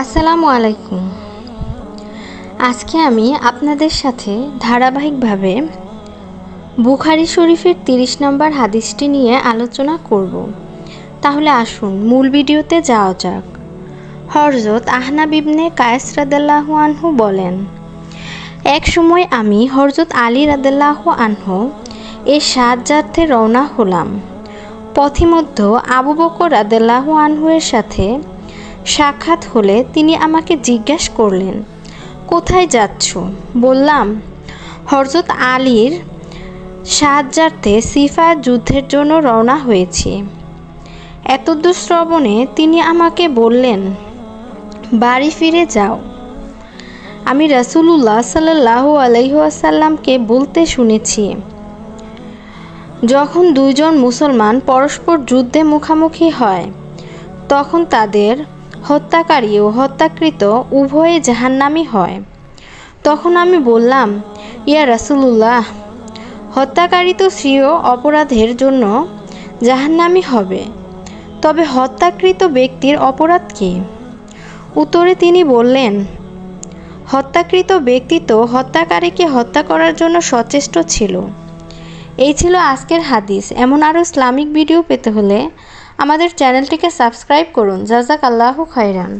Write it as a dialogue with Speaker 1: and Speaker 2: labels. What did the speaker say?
Speaker 1: আসসালামু আলাইকুম। আজকে আমি আপনাদের সাথে ধারাবাহিকভাবে বুখারি শরীফের তিরিশ নম্বর হাদিসটি নিয়ে আলোচনা করব। তাহলে আসুন মূল ভিডিওতে যাওয়া যাক। হরজত আহনাব ইবনে কায়েস রাদাল্লাহু আনহু বলেন, এক সময় আমি হরজত আলী রাদাল্লাহু আনহু এর সাহায্যার্থে রওনা হলাম। পথিমধ্য আবু বকর রাদাল্লাহু আনহু এর সাথে সাক্ষাৎ হলে তিনি আমাকে জিজ্ঞাসা করলেন, কোথায় যাচ্ছ? বললাম হরজত আলীর সাহায্যার্থে সিফার যুদ্ধের জন্য রওনা হয়েছি। এতদূর শ্রবণে তিনি আমাকে বললেন, বাড়ি ফিরে যাও। আমি রাসুলুল্লাহ সাল্লাহ আলহিহাসাল্লামকে বলতে শুনেছি, যখন দুইজন মুসলমান পরস্পর যুদ্ধে মুখামুখি হয়, তখন তাদের হত্যাকারী ও হত্যাকৃত উভয়ে জাহান্নামি হয়। তখন আমি বললাম, ইয়া রাসুলুল্লাহ, হত্যাকারী তো স্বীয় অপরাধের জন্য জাহান্নামি হবে, তবে হত্যাকৃত ব্যক্তির অপরাধ কী? উত্তরে তিনি বললেন, হত্যাকৃত ব্যক্তি তো হত্যাকারীকে হত্যা করার জন্য সচেষ্ট ছিল। এই ছিল আজকের হাদিস। এমন আরও ইসলামিক ভিডিও পেতে হলে আমাদের চ্যানেলটিকে সাবস্ক্রাইব করুন। জাজাক আল্লাহ খাইরান